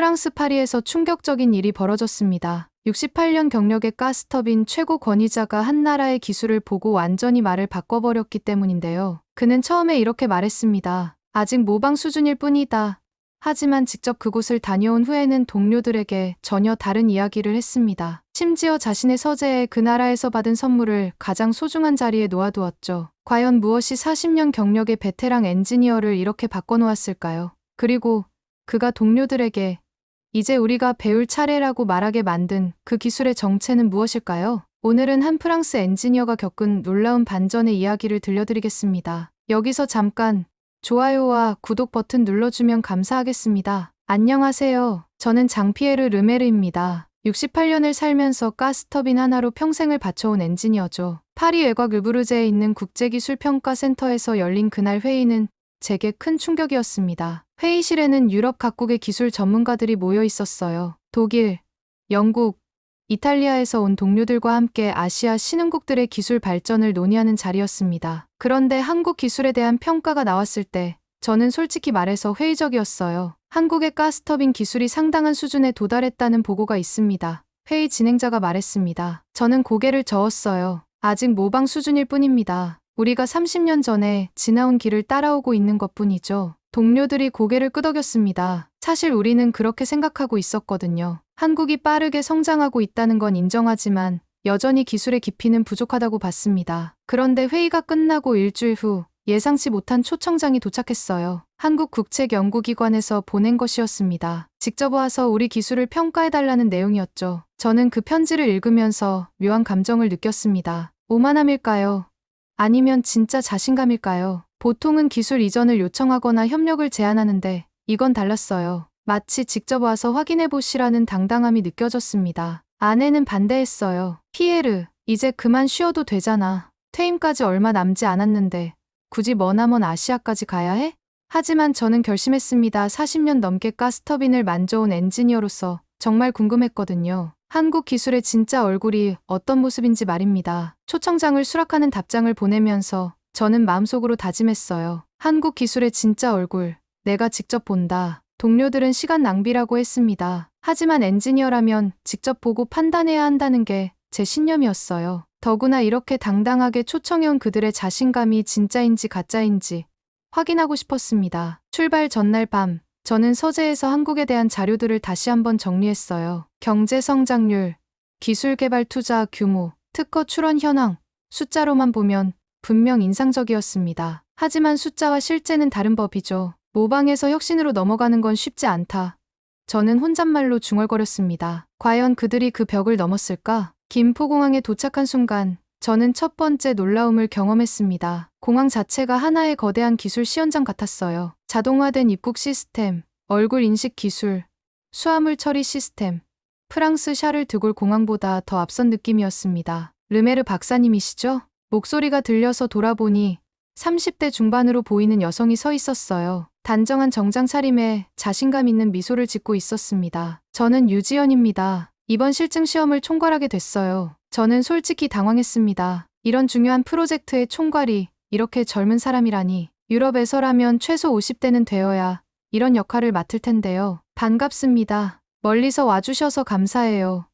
프랑스 파리에서 충격적인 일이 벌어졌습니다. 68년 경력의 가스터빈 최고 권위자가 한 나라의 기술을 보고 완전히 말을 바꿔버렸기 때문인데요. 그는 처음에 이렇게 말했습니다. 아직 모방 수준일 뿐이다. 하지만 직접 그곳을 다녀온 후에는 동료들에게 전혀 다른 이야기를 했습니다. 심지어 자신의 서재에 그 나라에서 받은 선물을 가장 소중한 자리에 놓아두었죠. 과연 무엇이 40년 경력의 베테랑 엔지니어를 이렇게 바꿔놓았을까요? 그리고 그가 동료들에게 이제 우리가 배울 차례라고 말하게 만든 그 기술의 정체는 무엇일까요? 오늘은 한 프랑스 엔지니어가 겪은 놀라운 반전의 이야기를 들려드리겠습니다. 여기서 잠깐 좋아요와 구독 버튼 눌러주면 감사하겠습니다. 안녕하세요. 저는 장피에르 르메르입니다. 68년을 살면서 가스터빈 하나로 평생을 바쳐온 엔지니어죠. 파리 외곽 르브르제에 있는 국제기술평가센터에서 열린 그날 회의는 제게 큰 충격이었습니다. 회의실에는 유럽 각국의 기술 전문가들이 모여 있었어요. 독일, 영국, 이탈리아에서 온 동료들과 함께 아시아 신흥국들의 기술 발전을 논의하는 자리였습니다. 그런데 한국 기술에 대한 평가가 나왔을 때 저는 솔직히 말해서 회의적이었어요. 한국의 가스터빈 기술이 상당한 수준에 도달했다는 보고가 있습니다. 회의 진행자가 말했습니다. 저는 고개를 저었어요. 아직 모방 수준일 뿐입니다. 우리가 30년 전에 지나온 길을 따라오고 있는 것 뿐이죠. 동료들이 고개를 끄덕였습니다. 사실 우리는 그렇게 생각하고 있었거든요. 한국이 빠르게 성장하고 있다는 건 인정하지만 여전히 기술의 깊이는 부족하다고 봤습니다. 그런데 회의가 끝나고 일주일 후 예상치 못한 초청장이 도착했어요. 한국 국책연구기관에서 보낸 것이었습니다. 직접 와서 우리 기술을 평가해달라는 내용이었죠. 저는 그 편지를 읽으면서 묘한 감정을 느꼈습니다. 오만함일까요? 아니면 진짜 자신감일까요? 보통은 기술 이전을 요청하거나 협력을 제안하는데 이건 달랐어요. 마치 직접 와서 확인해 보시라는 당당함이 느껴졌습니다. 아내는 반대했어요. 피에르, 이제 그만 쉬어도 되잖아. 퇴임까지 얼마 남지 않았는데 굳이 머나먼 아시아까지 가야 해? 하지만 저는 결심했습니다. 40년 넘게 가스터빈을 만져온 엔지니어로서 정말 궁금했거든요. 한국 기술의 진짜 얼굴이 어떤 모습인지 말입니다. 초청장을 수락하는 답장을 보내면서 저는 마음속으로 다짐했어요. 한국 기술의 진짜 얼굴, 내가 직접 본다. 동료들은 시간 낭비라고 했습니다. 하지만 엔지니어라면 직접 보고 판단해야 한다는 게 제 신념이었어요. 더구나 이렇게 당당하게 초청해온 그들의 자신감이 진짜인지 가짜인지 확인하고 싶었습니다. 출발 전날 밤, 저는 서재에서 한국에 대한 자료들을 다시 한번 정리했어요. 경제 성장률, 기술 개발 투자 규모, 특허 출원 현황, 숫자로만 보면 분명 인상적이었습니다. 하지만 숫자와 실제는 다른 법이죠. 모방에서 혁신으로 넘어가는 건 쉽지 않다. 저는 혼잣말로 중얼거렸습니다. 과연 그들이 그 벽을 넘었을까? 김포공항에 도착한 순간 저는 첫 번째 놀라움을 경험했습니다. 공항 자체가 하나의 거대한 기술 시연장 같았어요. 자동화된 입국 시스템, 얼굴 인식 기술, 수화물 처리 시스템, 프랑스 샤를 드골 공항보다 더 앞선 느낌이었습니다. 르메르 박사님이시죠? 목소리가 들려서 돌아보니 30대 중반으로 보이는 여성이 서 있었어요. 단정한 정장 차림에 자신감 있는 미소를 짓고 있었습니다. 저는 유지연입니다. 이번 실증 시험을 총괄하게 됐어요. 저는 솔직히 당황했습니다. 이런 중요한 프로젝트의 총괄이 이렇게 젊은 사람이라니. 유럽에서라면 최소 50대는 되어야 이런 역할을 맡을 텐데요. 반갑습니다. 멀리서 와주셔서 감사해요.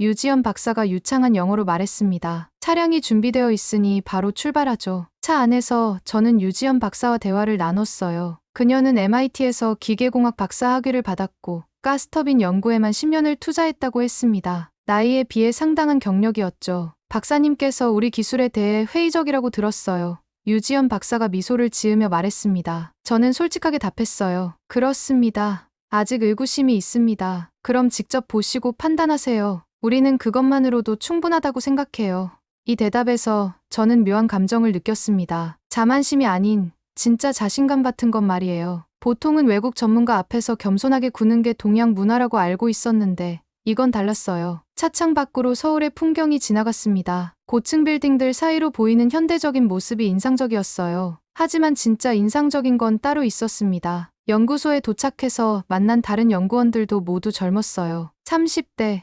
유지연 박사가 유창한 영어로 말했습니다. 차량이 준비되어 있으니 바로 출발하죠. 차 안에서 저는 유지연 박사와 대화를 나눴어요. 그녀는 MIT에서 기계공학 박사 학위를 받았고 가스터빈 연구에만 10년을 투자했다고 했습니다. 나이에 비해 상당한 경력이었죠. 박사님께서 우리 기술에 대해 회의적이라고 들었어요. 유지연 박사가 미소를 지으며 말했습니다. 저는 솔직하게 답했어요. 그렇습니다. 아직 의구심이 있습니다. 그럼 직접 보시고 판단하세요. 우리는 그것만으로도 충분하다고 생각해요. 이 대답에서 저는 묘한 감정을 느꼈습니다. 자만심이 아닌 진짜 자신감 같은 것 말이에요. 보통은 외국 전문가 앞에서 겸손하게 구는 게 동양 문화라고 알고 있었는데 이건 달랐어요. 차창 밖으로 서울의 풍경이 지나갔습니다. 고층 빌딩들 사이로 보이는 현대적인 모습이 인상적이었어요. 하지만 진짜 인상적인 건 따로 있었습니다. 연구소에 도착해서 만난 다른 연구원들도 모두 젊었어요. 30대,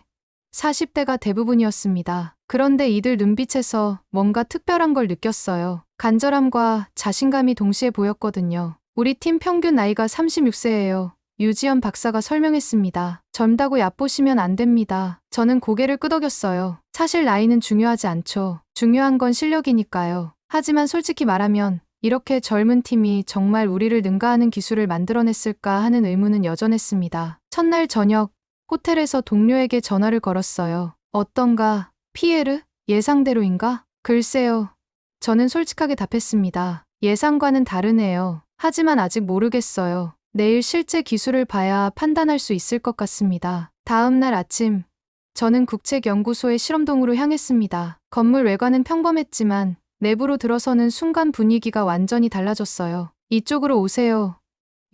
40대가 대부분이었습니다. 그런데 이들 눈빛에서 뭔가 특별한 걸 느꼈어요. 간절함과 자신감이 동시에 보였거든요. 우리 팀 평균 나이가 36세예요. 유지연 박사가 설명했습니다. 젊다고 얕보시면 안 됩니다. 저는 고개를 끄덕였어요. 사실 나이는 중요하지 않죠. 중요한 건 실력이니까요. 하지만 솔직히 말하면 이렇게 젊은 팀이 정말 우리를 능가하는 기술을 만들어냈을까 하는 의문은 여전했습니다. 첫날 저녁 호텔에서 동료에게 전화를 걸었어요. 어떤가? 피에르? 예상대로인가? 글쎄요. 저는 솔직하게 답했습니다. 예상과는 다르네요. 하지만 아직 모르겠어요. 내일 실제 기술을 봐야 판단할 수 있을 것 같습니다. 다음 날 아침, 저는 국책연구소의 실험동으로 향했습니다. 건물 외관은 평범했지만 내부로 들어서는 순간 분위기가 완전히 달라졌어요. 이쪽으로 오세요.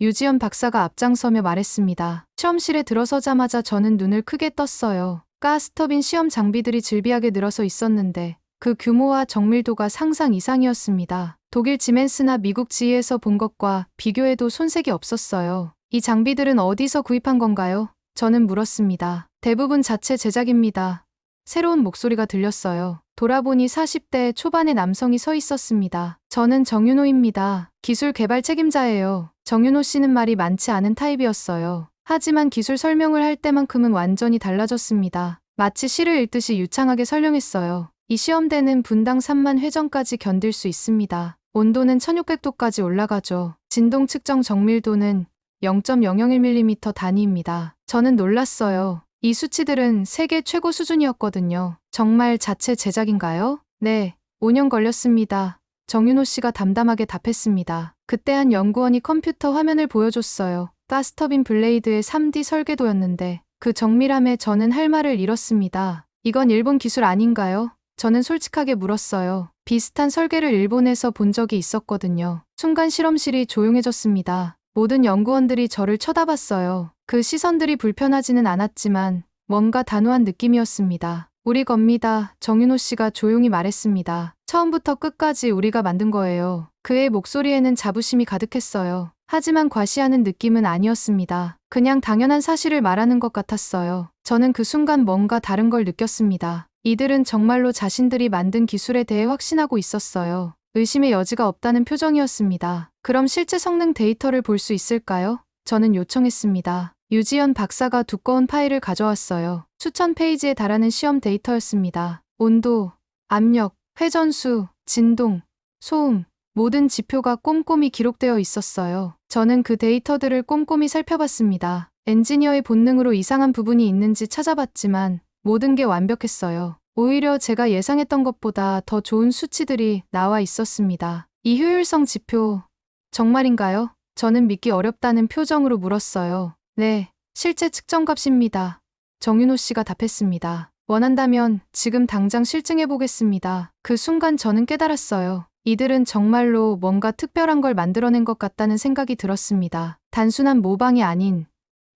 유지연 박사가 앞장서며 말했습니다. 실험실에 들어서자마자 저는 눈을 크게 떴어요. 가스터빈 시험 장비들이 질비하게 늘어서 있었는데 그 규모와 정밀도가 상상 이상이었습니다. 독일 지멘스나 미국 지에서 본 것과 비교해도 손색이 없었어요. 이 장비들은 어디서 구입한 건가요? 저는 물었습니다. 대부분 자체 제작입니다. 새로운 목소리가 들렸어요. 돌아보니 40대 초반의 남성이 서 있었습니다. 저는 정윤호입니다. 기술 개발 책임자예요. 정윤호 씨는 말이 많지 않은 타입이었어요. 하지만 기술 설명을 할 때만큼은 완전히 달라졌습니다. 마치 시를 읽듯이 유창하게 설명했어요. 이 시험대는 분당 3만 회전까지 견딜 수 있습니다. 온도는 1600도까지 올라가죠. 진동 측정 정밀도는 0.001mm 단위입니다. 저는 놀랐어요. 이 수치들은 세계 최고 수준이었거든요. 정말 자체 제작인가요? 네, 5년 걸렸습니다. 정윤호 씨가 담담하게 답했습니다. 그때 한 연구원이 컴퓨터 화면을 보여줬어요. 가스터빈 블레이드의 3D 설계도였는데 그 정밀함에 저는 할 말을 잃었습니다. 이건 일본 기술 아닌가요? 저는 솔직하게 물었어요. 비슷한 설계를 일본에서 본 적이 있었거든요. 순간 실험실이 조용해졌습니다. 모든 연구원들이 저를 쳐다봤어요. 그 시선들이 불편하지는 않았지만 뭔가 단호한 느낌이었습니다. 우리 겁니다. 정윤호 씨가 조용히 말했습니다. 처음부터 끝까지 우리가 만든 거예요. 그의 목소리에는 자부심이 가득했어요. 하지만 과시하는 느낌은 아니었습니다. 그냥 당연한 사실을 말하는 것 같았어요. 저는 그 순간 뭔가 다른 걸 느꼈습니다. 이들은 정말로 자신들이 만든 기술에 대해 확신하고 있었어요. 의심의 여지가 없다는 표정이었습니다. 그럼 실제 성능 데이터를 볼 수 있을까요? 저는 요청했습니다. 유지연 박사가 두꺼운 파일을 가져왔어요. 수천 페이지에 달하는 시험 데이터였습니다. 온도, 압력, 회전수, 진동, 소음, 모든 지표가 꼼꼼히 기록되어 있었어요. 저는 그 데이터들을 꼼꼼히 살펴봤습니다. 엔지니어의 본능으로 이상한 부분이 있는지 찾아봤지만 모든 게 완벽했어요. 오히려 제가 예상했던 것보다 더 좋은 수치들이 나와 있었습니다. 이 효율성 지표, 정말인가요? 저는 믿기 어렵다는 표정으로 물었어요. 네, 실제 측정값입니다. 정윤호 씨가 답했습니다. 원한다면 지금 당장 실증해 보겠습니다. 그 순간 저는 깨달았어요. 이들은 정말로 뭔가 특별한 걸 만들어낸 것 같다는 생각이 들었습니다. 단순한 모방이 아닌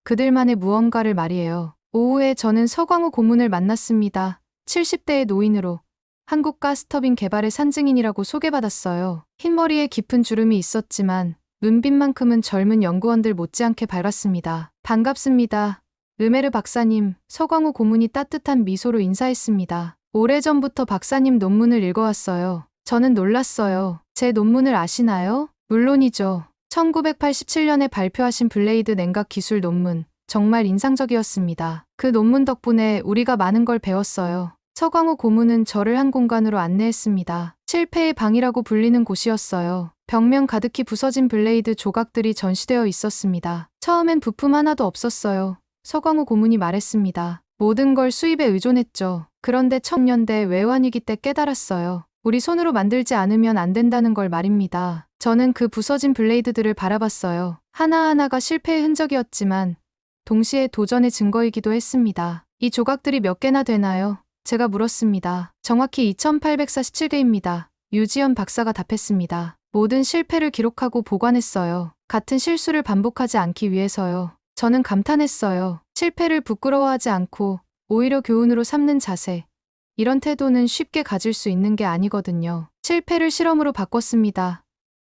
그들만의 무언가를 말이에요. 오후에 저는 서광호 고문을 만났습니다. 70대의 노인으로 한국 가스터빈 개발의 산증인이라고 소개받았어요. 흰머리에 깊은 주름이 있었지만 눈빛만큼은 젊은 연구원들 못지않게 밝았습니다. 반갑습니다. 르메르 박사님, 서광호 고문이 따뜻한 미소로 인사했습니다. 오래전부터 박사님 논문을 읽어왔어요. 저는 놀랐어요. 제 논문을 아시나요? 물론이죠. 1987년에 발표하신 블레이드 냉각 기술 논문. 정말 인상적이었습니다. 그 논문 덕분에 우리가 많은 걸 배웠어요. 서광호 고문은 저를 한 공간으로 안내했습니다. 실패의 방이라고 불리는 곳이었어요. 벽면 가득히 부서진 블레이드 조각들이 전시되어 있었습니다. 처음엔 부품 하나도 없었어요. 서광호 고문이 말했습니다. 모든 걸 수입에 의존했죠. 그런데 청년대 외환위기 때 깨달았어요. 우리 손으로 만들지 않으면 안 된다는 걸 말입니다. 저는 그 부서진 블레이드들을 바라봤어요. 하나하나가 실패의 흔적이었지만 동시에 도전의 증거이기도 했습니다. 이 조각들이 몇 개나 되나요? 제가 물었습니다. 정확히 2847개입니다. 유지연 박사가 답했습니다. 모든 실패를 기록하고 보관했어요. 같은 실수를 반복하지 않기 위해서요. 저는 감탄했어요. 실패를 부끄러워하지 않고 오히려 교훈으로 삼는 자세. 이런 태도는 쉽게 가질 수 있는 게 아니거든요. 실패를 실험으로 바꿨습니다.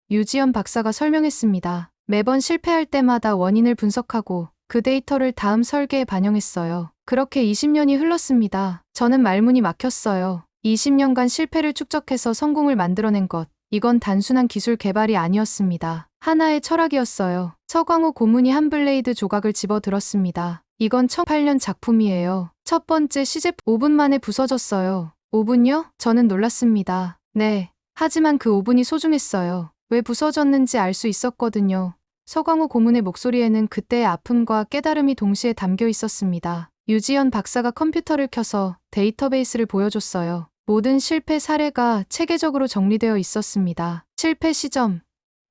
유지연 박사가 설명했습니다. 매번 실패할 때마다 원인을 분석하고 그 데이터를 다음 설계에 반영했어요. 그렇게 20년이 흘렀습니다. 저는 말문이 막혔어요. 20년간 실패를 축적해서 성공을 만들어낸 것. 이건 단순한 기술 개발이 아니었습니다. 하나의 철학이었어요. 서광호 고문이 한 블레이드 조각을 집어 들었습니다. 이건 2008년 작품이에요. 첫 번째 시제품 5분 만에 부서졌어요. 5분요? 저는 놀랐습니다. 네. 하지만 그 5분이 소중했어요. 왜 부서졌는지 알 수 있었거든요. 서광호 고문의 목소리에는 그때의 아픔과 깨달음이 동시에 담겨 있었습니다. 유지연 박사가 컴퓨터를 켜서 데이터베이스를 보여줬어요. 모든 실패 사례가 체계적으로 정리되어 있었습니다. 실패 시점,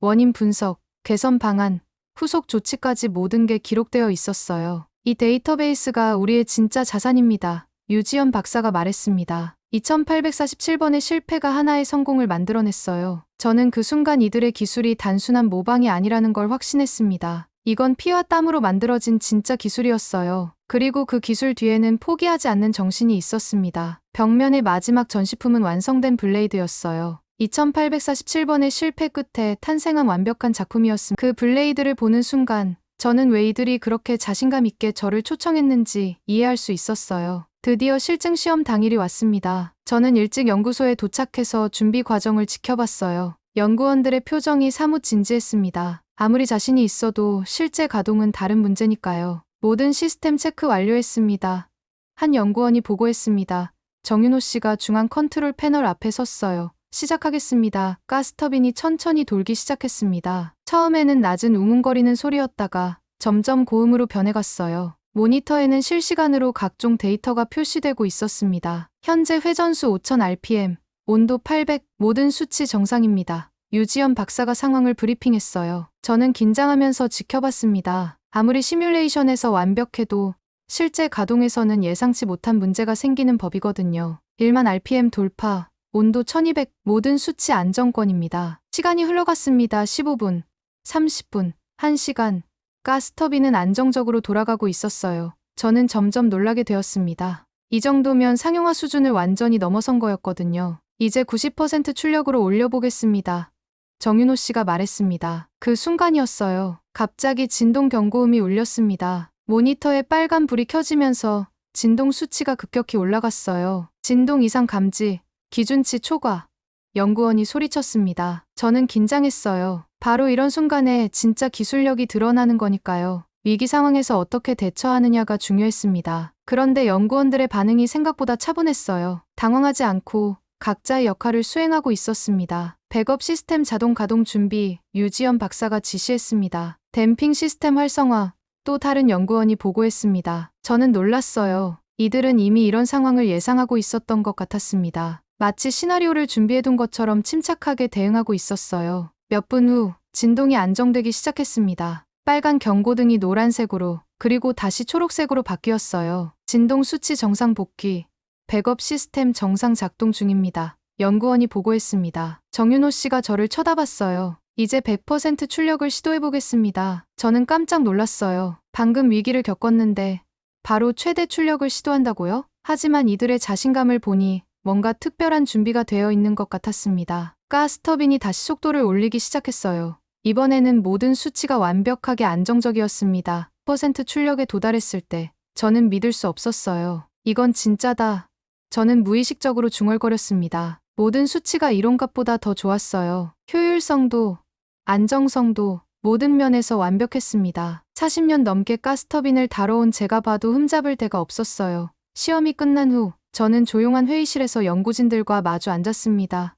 원인 분석, 개선 방안, 후속 조치까지 모든 게 기록되어 있었어요. 이 데이터베이스가 우리의 진짜 자산입니다. 유지연 박사가 말했습니다. 2847번의 실패가 하나의 성공을 만들어냈어요. 저는 그 순간 이들의 기술이 단순한 모방이 아니라는 걸 확신했습니다. 이건 피와 땀으로 만들어진 진짜 기술이었어요. 그리고 그 기술 뒤에는 포기하지 않는 정신이 있었습니다. 벽면의 마지막 전시품은 완성된 블레이드였어요. 2847번의 실패 끝에 탄생한 완벽한 작품이었습니다. 그 블레이드를 보는 순간 저는 왜 이들이 그렇게 자신감 있게 저를 초청했는지 이해할 수 있었어요. 드디어 실증 시험 당일이 왔습니다. 저는 일찍 연구소에 도착해서 준비 과정을 지켜봤어요. 연구원들의 표정이 사뭇 진지했습니다. 아무리 자신이 있어도 실제 가동은 다른 문제니까요. 모든 시스템 체크 완료했습니다. 한 연구원이 보고했습니다. 정윤호 씨가 중앙 컨트롤 패널 앞에 섰어요. 시작하겠습니다. 가스터빈이 천천히 돌기 시작했습니다. 처음에는 낮은 웅웅거리는 소리였다가 점점 고음으로 변해갔어요. 모니터에는 실시간으로 각종 데이터가 표시되고 있었습니다. 현재 회전수 5000rpm, 온도 800, 모든 수치 정상입니다. 유지연 박사가 상황을 브리핑했어요. 저는 긴장하면서 지켜봤습니다. 아무리 시뮬레이션에서 완벽해도 실제 가동에서는 예상치 못한 문제가 생기는 법이거든요. 1만 rpm 돌파, 온도 1200, 모든 수치 안정권입니다. 시간이 흘러갔습니다. 15분, 30분, 1시간. 가스터빈은 안정적으로 돌아가고 있었어요. 저는 점점 놀라게 되었습니다. 이 정도면 상용화 수준을 완전히 넘어선 거였거든요. 이제 90% 출력으로 올려보겠습니다. 정윤호 씨가 말했습니다. 그 순간이었어요. 갑자기 진동 경고음이 울렸습니다. 모니터에 빨간 불이 켜지면서 진동 수치가 급격히 올라갔어요. 진동 이상 감지, 기준치 초과. 연구원이 소리쳤습니다. 저는 긴장했어요. 바로 이런 순간에 진짜 기술력이 드러나는 거니까요. 위기 상황에서 어떻게 대처하느냐가 중요했습니다. 그런데 연구원들의 반응이 생각보다 차분했어요. 당황하지 않고 각자의 역할을 수행하고 있었습니다. 백업 시스템 자동 가동 준비, 유지연 박사가 지시했습니다. 댐핑 시스템 활성화, 또 다른 연구원이 보고했습니다. 저는 놀랐어요. 이들은 이미 이런 상황을 예상하고 있었던 것 같았습니다. 마치 시나리오를 준비해둔 것처럼 침착하게 대응하고 있었어요. 몇 분 후, 진동이 안정되기 시작했습니다. 빨간 경고등이 노란색으로, 그리고 다시 초록색으로 바뀌었어요. 진동 수치 정상 복귀, 백업 시스템 정상 작동 중입니다. 연구원이 보고했습니다. 정윤호 씨가 저를 쳐다봤어요. 이제 100% 출력을 시도해보겠습니다. 저는 깜짝 놀랐어요. 방금 위기를 겪었는데 바로 최대 출력을 시도한다고요? 하지만 이들의 자신감을 보니 뭔가 특별한 준비가 되어 있는 것 같았습니다. 가스터빈이 다시 속도를 올리기 시작했어요. 이번에는 모든 수치가 완벽하게 안정적이었습니다. 퍼센트 출력에 도달했을 때 저는 믿을 수 없었어요. 이건 진짜다. 저는 무의식적으로 중얼거렸습니다. 모든 수치가 이론값보다 더 좋았어요. 효율성도, 안정성도 모든 면에서 완벽했습니다. 40년 넘게 가스터빈을 다뤄온 제가 봐도 흠잡을 데가 없었어요. 시험이 끝난 후 저는 조용한 회의실에서 연구진들과 마주 앉았습니다.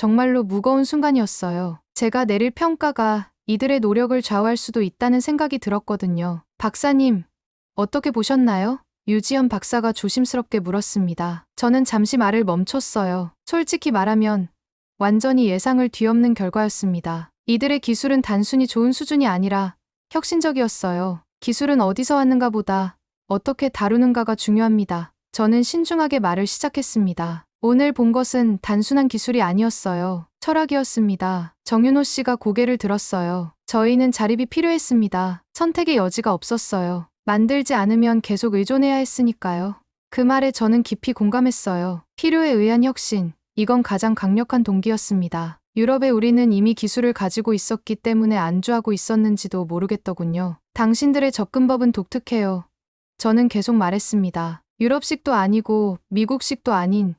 정말로 무거운 순간이었어요. 제가 내릴 평가가 이들의 노력을 좌우할 수도 있다는 생각이 들었거든요. 박사님, 어떻게 보셨나요? 유지연 박사가 조심스럽게 물었습니다. 저는 잠시 말을 멈췄어요. 솔직히 말하면 완전히 예상을 뒤엎는 결과였습니다. 이들의 기술은 단순히 좋은 수준이 아니라 혁신적이었어요. 기술은 어디서 왔는가 보다 어떻게 다루는가가 중요합니다. 저는 신중하게 말을 시작했습니다. 오늘 본 것은 단순한 기술이 아니었어요. 철학이었습니다. 정윤호 씨가 고개를 들었어요. 저희는 자립이 필요했습니다. 선택의 여지가 없었어요. 만들지 않으면 계속 의존해야 했으니까요. 그 말에 저는 깊이 공감했어요. 필요에 의한 혁신. 이건 가장 강력한 동기였습니다. 유럽에 우리는 이미 기술을 가지고 있었기 때문에 안주하고 있었는지도 모르겠더군요. 당신들의 접근법은 독특해요. 저는 계속 말했습니다. 유럽식도 아니고 미국식도 아닌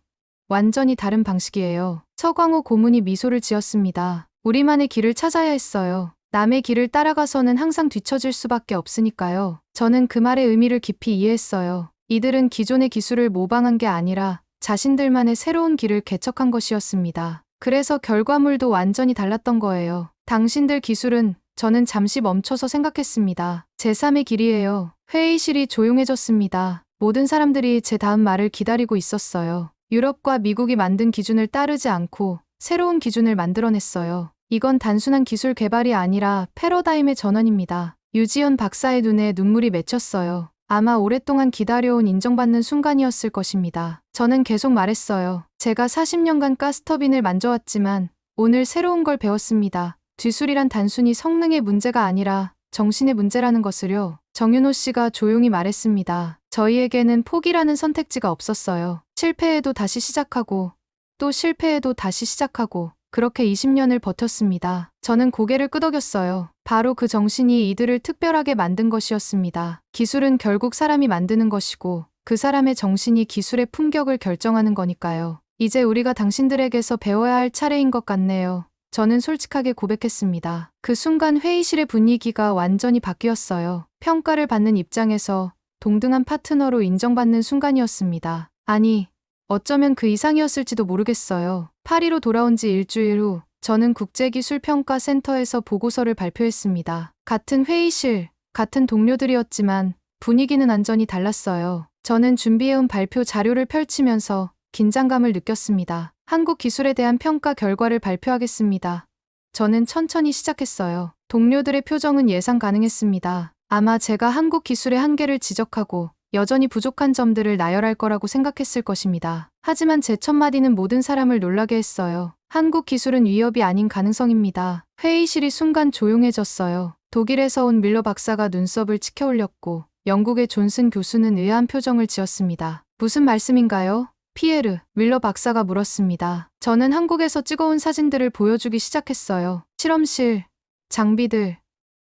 완전히 다른 방식이에요. 서광호 고문이 미소를 지었습니다. 우리만의 길을 찾아야 했어요. 남의 길을 따라가서는 항상 뒤처질 수밖에 없으니까요. 저는 그 말의 의미를 깊이 이해했어요. 이들은 기존의 기술을 모방한 게 아니라 자신들만의 새로운 길을 개척한 것이었습니다. 그래서 결과물도 완전히 달랐던 거예요. 당신들 기술은 저는 잠시 멈춰서 생각했습니다. 제3의 길이에요. 회의실이 조용해졌습니다. 모든 사람들이 제 다음 말을 기다리고 있었어요. 유럽과 미국이 만든 기준을 따르지 않고 새로운 기준을 만들어냈어요. 이건 단순한 기술 개발이 아니라 패러다임의 전환입니다. 유지연 박사의 눈에 눈물이 맺혔어요. 아마 오랫동안 기다려온 인정받는 순간이었을 것입니다. 저는 계속 말했어요. 제가 40년간 가스터빈을 만져왔지만 오늘 새로운 걸 배웠습니다. 뒤술이란 단순히 성능의 문제가 아니라 정신의 문제라는 것을요. 정윤호 씨가 조용히 말했습니다. 저희에게는 포기라는 선택지가 없었어요. 실패해도 다시 시작하고 또 실패해도 다시 시작하고 그렇게 20년을 버텼습니다. 저는 고개를 끄덕였어요. 바로 그 정신이 이들을 특별하게 만든 것이었습니다. 기술은 결국 사람이 만드는 것이고 그 사람의 정신이 기술의 품격을 결정하는 거니까요. 이제 우리가 당신들에게서 배워야 할 차례인 것 같네요. 저는 솔직하게 고백했습니다. 그 순간 회의실의 분위기가 완전히 바뀌었어요. 평가를 받는 입장에서 동등한 파트너로 인정받는 순간이었습니다. 아니, 어쩌면 그 이상이었을지도 모르겠어요. 파리로 돌아온 지 일주일 후 저는 국제기술평가센터에서 보고서를 발표했습니다. 같은 회의실, 같은 동료들이었지만 분위기는 완전히 달랐어요. 저는 준비해온 발표 자료를 펼치면서 긴장감을 느꼈습니다. 한국 기술에 대한 평가 결과를 발표하겠습니다. 저는 천천히 시작했어요. 동료들의 표정은 예상 가능했습니다. 아마 제가 한국 기술의 한계를 지적하고 여전히 부족한 점들을 나열할 거라고 생각했을 것입니다. 하지만 제 첫 마디는 모든 사람을 놀라게 했어요. 한국 기술은 위협이 아닌 가능성입니다. 회의실이 순간 조용해졌어요. 독일에서 온 밀러 박사가 눈썹을 치켜 올렸고 영국의 존슨 교수는 의아한 표정을 지었습니다. 무슨 말씀인가요? 피에르, 밀러 박사가 물었습니다. 저는 한국에서 찍어온 사진들을 보여주기 시작했어요. 실험실, 장비들,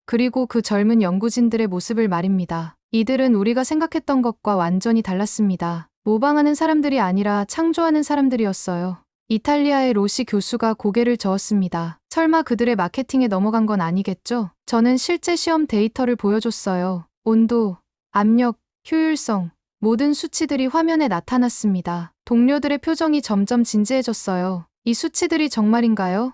그리고 그 젊은 연구진들의 모습을 말입니다. 이들은 우리가 생각했던 것과 완전히 달랐습니다. 모방하는 사람들이 아니라 창조하는 사람들이었어요. 이탈리아의 로시 교수가 고개를 저었습니다. 설마 그들의 마케팅에 넘어간 건 아니겠죠? 저는 실제 시험 데이터를 보여줬어요. 온도, 압력, 효율성, 모든 수치들이 화면에 나타났습니다. 동료들의 표정이 점점 진지해졌어요. 이 수치들이 정말인가요?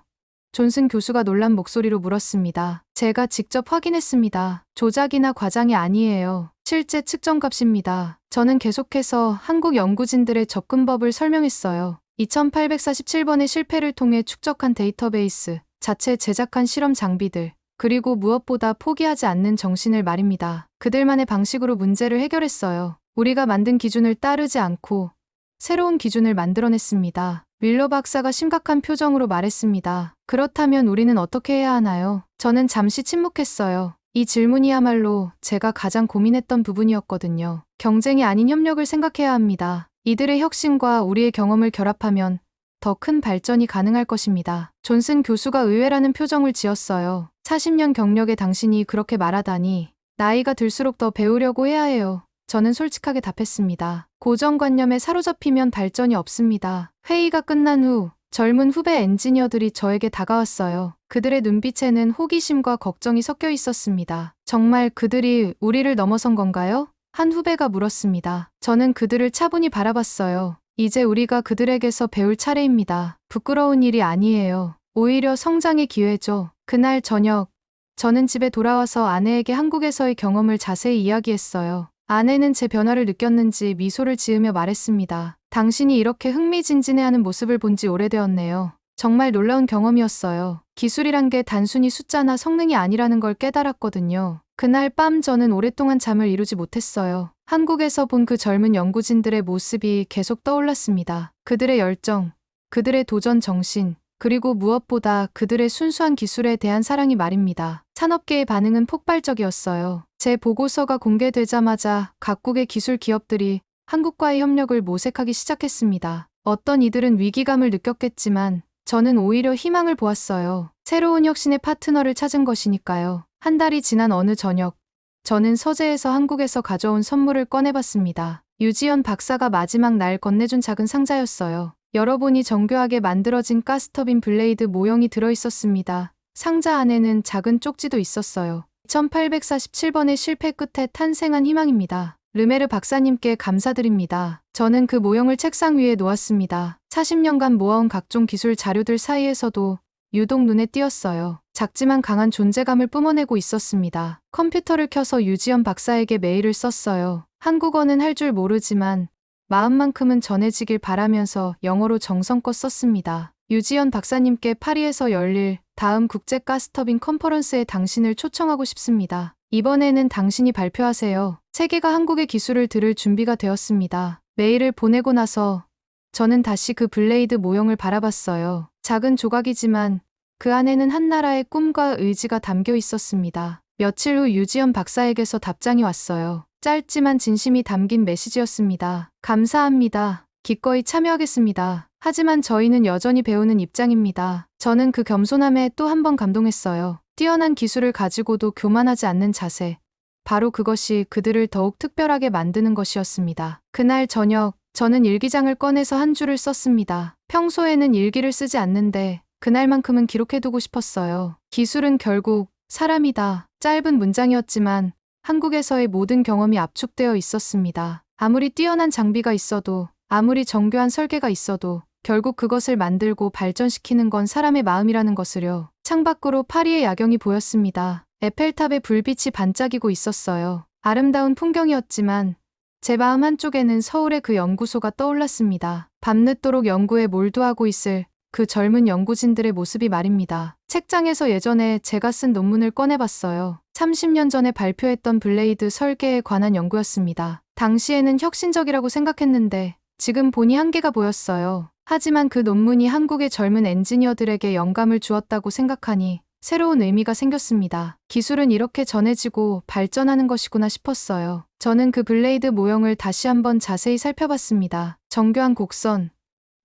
존슨 교수가 놀란 목소리로 물었습니다. 제가 직접 확인했습니다. 조작이나 과장이 아니에요. 실제 측정값입니다. 저는 계속해서 한국 연구진들의 접근법을 설명했어요. 2847번의 실패를 통해 축적한 데이터베이스, 자체 제작한 실험 장비들, 그리고 무엇보다 포기하지 않는 정신을 말입니다. 그들만의 방식으로 문제를 해결했어요. 우리가 만든 기준을 따르지 않고 새로운 기준을 만들어냈습니다. 윌러 박사가 심각한 표정으로 말했습니다. 그렇다면 우리는 어떻게 해야 하나요? 저는 잠시 침묵했어요. 이 질문이야말로 제가 가장 고민했던 부분이었거든요. 경쟁이 아닌 협력을 생각해야 합니다. 이들의 혁신과 우리의 경험을 결합하면 더 큰 발전이 가능할 것입니다. 존슨 교수가 의외라는 표정을 지었어요. 40년 경력의 당신이 그렇게 말하다니 나이가 들수록 더 배우려고 해야 해요. 저는 솔직하게 답했습니다. 고정관념에 사로잡히면 발전이 없습니다. 회의가 끝난 후 젊은 후배 엔지니어들이 저에게 다가왔어요. 그들의 눈빛에는 호기심과 걱정이 섞여 있었습니다. 정말 그들이 우리를 넘어선 건가요? 한 후배가 물었습니다. 저는 그들을 차분히 바라봤어요. 이제 우리가 그들에게서 배울 차례입니다. 부끄러운 일이 아니에요. 오히려 성장의 기회죠. 그날 저녁, 저는 집에 돌아와서 아내에게 한국에서의 경험을 자세히 이야기했어요. 아내는 제 변화를 느꼈는지 미소를 지으며 말했습니다. 당신이 이렇게 흥미진진해하는 모습을 본 지 오래되었네요. 정말 놀라운 경험이었어요. 기술이란 게 단순히 숫자나 성능이 아니라는 걸 깨달았거든요. 그날 밤 저는 오랫동안 잠을 이루지 못했어요. 한국에서 본 그 젊은 연구진들의 모습이 계속 떠올랐습니다. 그들의 열정, 그들의 도전 정신, 그리고 무엇보다 그들의 순수한 기술에 대한 사랑이 말입니다. 산업계의 반응은 폭발적이었어요. 제 보고서가 공개되자마자 각국의 기술 기업들이 한국과의 협력을 모색하기 시작했습니다. 어떤 이들은 위기감을 느꼈겠지만 저는 오히려 희망을 보았어요. 새로운 혁신의 파트너를 찾은 것이니까요. 한 달이 지난 어느 저녁, 저는 서재에서 한국에서 가져온 선물을 꺼내봤습니다. 유지연 박사가 마지막 날 건네준 작은 상자였어요. 열어보니 정교하게 만들어진 가스터빈 블레이드 모형이 들어있었습니다. 상자 안에는 작은 쪽지도 있었어요. 1847번의 실패 끝에 탄생한 희망입니다. 르메르 박사님께 감사드립니다. 저는 그 모형을 책상 위에 놓았습니다. 40년간 모아온 각종 기술 자료들 사이에서도 유독 눈에 띄었어요. 작지만 강한 존재감을 뿜어내고 있었습니다. 컴퓨터를 켜서 유지연 박사에게 메일을 썼어요. 한국어는 할 줄 모르지만 마음만큼은 전해지길 바라면서 영어로 정성껏 썼습니다. 유지연 박사님께 파리에서 열릴 다음 국제 가스터빈 컨퍼런스에 당신을 초청하고 싶습니다. 이번에는 당신이 발표하세요. 세계가 한국의 기술을 들을 준비가 되었습니다. 메일을 보내고 나서 저는 다시 그 블레이드 모형을 바라봤어요. 작은 조각이지만 그 안에는 한 나라의 꿈과 의지가 담겨 있었습니다. 며칠 후 유지연 박사에게서 답장이 왔어요. 짧지만 진심이 담긴 메시지였습니다. 감사합니다. 기꺼이 참여하겠습니다. 하지만 저희는 여전히 배우는 입장입니다. 저는 그 겸손함에 또 한 번 감동했어요. 뛰어난 기술을 가지고도 교만하지 않는 자세. 바로 그것이 그들을 더욱 특별하게 만드는 것이었습니다. 그날 저녁, 저는 일기장을 꺼내서 한 줄을 썼습니다. 평소에는 일기를 쓰지 않는데, 그날만큼은 기록해두고 싶었어요. 기술은 결국 사람이다. 짧은 문장이었지만, 한국에서의 모든 경험이 압축되어 있었습니다. 아무리 뛰어난 장비가 있어도, 아무리 정교한 설계가 있어도, 결국 그것을 만들고 발전시키는 건 사람의 마음이라는 것을요. 창밖으로 파리의 야경이 보였습니다. 에펠탑의 불빛이 반짝이고 있었어요. 아름다운 풍경이었지만 제 마음 한쪽에는 서울의 그 연구소가 떠올랐습니다. 밤늦도록 연구에 몰두하고 있을 그 젊은 연구진들의 모습이 말입니다. 책장에서 예전에 제가 쓴 논문을 꺼내봤어요. 30년 전에 발표했던 블레이드 설계에 관한 연구였습니다. 당시에는 혁신적이라고 생각했는데 지금 보니 한계가 보였어요. 하지만 그 논문이 한국의 젊은 엔지니어들에게 영감을 주었다고 생각하니 새로운 의미가 생겼습니다. 기술은 이렇게 전해지고 발전하는 것이구나 싶었어요. 저는 그 블레이드 모형을 다시 한번 자세히 살펴봤습니다. 정교한 곡선,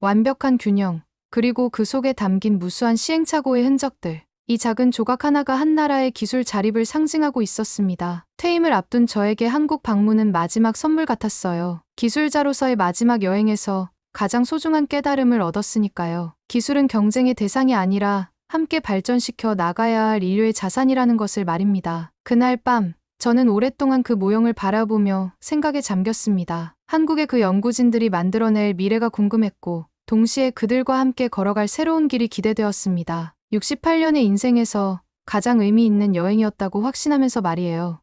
완벽한 균형, 그리고 그 속에 담긴 무수한 시행착오의 흔적들. 이 작은 조각 하나가 한 나라의 기술 자립을 상징하고 있었습니다. 퇴임을 앞둔 저에게 한국 방문은 마지막 선물 같았어요. 기술자로서의 마지막 여행에서 가장 소중한 깨달음을 얻었으니까요. 기술은 경쟁의 대상이 아니라 함께 발전시켜 나가야 할 인류의 자산이라는 것을 말입니다. 그날 밤, 저는 오랫동안 그 모형을 바라보며 생각에 잠겼습니다. 한국의 그 연구진들이 만들어낼 미래가 궁금했고, 동시에 그들과 함께 걸어갈 새로운 길이 기대되었습니다. 68년의 인생에서 가장 의미 있는 여행이었다고 확신하면서 말이에요.